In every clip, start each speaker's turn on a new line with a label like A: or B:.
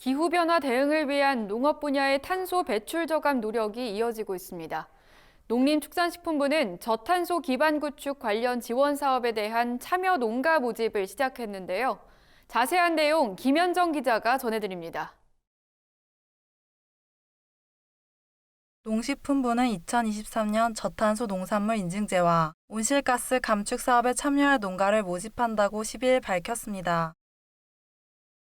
A: 기후변화 대응을 위한 농업 분야의 탄소 배출 저감 노력이 이어지고 있습니다. 농림축산식품부는 저탄소 기반 구축 관련 지원 사업에 대한 참여 농가 모집을 시작했는데요. 자세한 내용 김현정 기자가 전해드립니다.
B: 농식품부는 2023년 저탄소 농산물 인증제와 온실가스 감축 사업에 참여할 농가를 모집한다고 10일 밝혔습니다.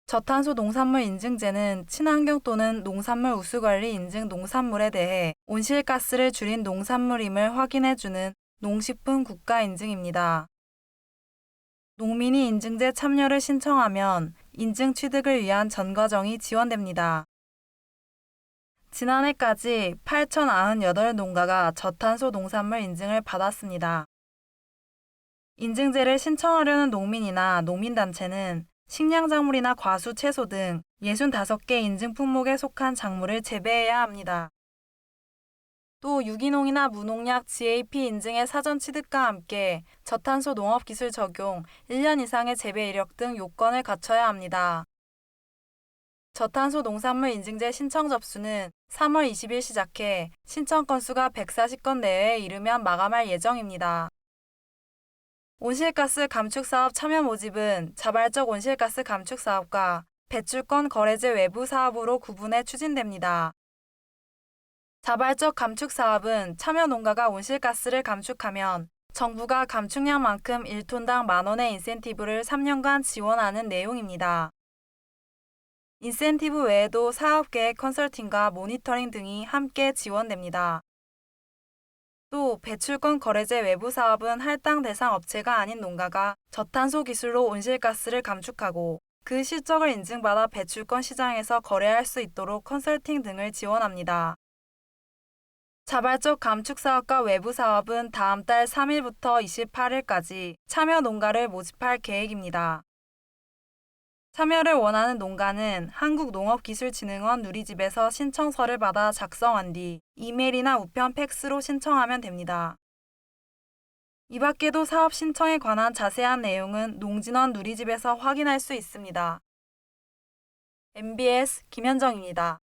B: 저탄소 농산물 인증제는 친환경 또는 농산물 우수관리 인증 농산물에 대해 온실가스를 줄인 농산물임을 확인해주는 농식품 국가 인증입니다. 농민이 인증제 참여를 신청하면 인증 취득을 위한 전 과정이 지원됩니다. 지난해까지 8,098농가가 저탄소 농산물 인증을 받았습니다. 인증제를 신청하려는 농민이나 농민단체는 식량작물이나 과수, 채소 등 65개 인증 품목에 속한 작물을 재배해야 합니다. 또 유기농이나 무농약 GAP 인증의 사전 취득과 함께 저탄소 농업 기술 적용 1년 이상의 재배 이력 등 요건을 갖춰야 합니다. 저탄소 농산물 인증제 신청 접수는 3월 20일 시작해 신청 건수가 140건 내외에 이르면 마감할 예정입니다. 온실가스 감축 사업 참여 모집은 자발적 온실가스 감축 사업과 배출권 거래제 외부 사업으로 구분해 추진됩니다. 자발적 감축 사업은 참여 농가가 온실가스를 감축하면 정부가 감축량만큼 1톤당 만 원의 인센티브를 3년간 지원하는 내용입니다. 인센티브 외에도 사업 계획 컨설팅과 모니터링 등이 함께 지원됩니다. 또 배출권 거래제 외부 사업은 할당 대상 업체가 아닌 농가가 저탄소 기술로 온실가스를 감축하고 그 실적을 인증받아 배출권 시장에서 거래할 수 있도록 컨설팅 등을 지원합니다. 자발적 감축 사업과 외부 사업은 다음 달 3일부터 28일까지 참여 농가를 모집할 계획입니다. 참여를 원하는 농가는 한국농업기술진흥원 누리집에서 신청서를 받아 작성한 뒤 이메일이나 우편 팩스로 신청하면 됩니다. 이 밖에도 사업 신청에 관한 자세한 내용은 농진원 누리집에서 확인할 수 있습니다. MBS 김현정입니다.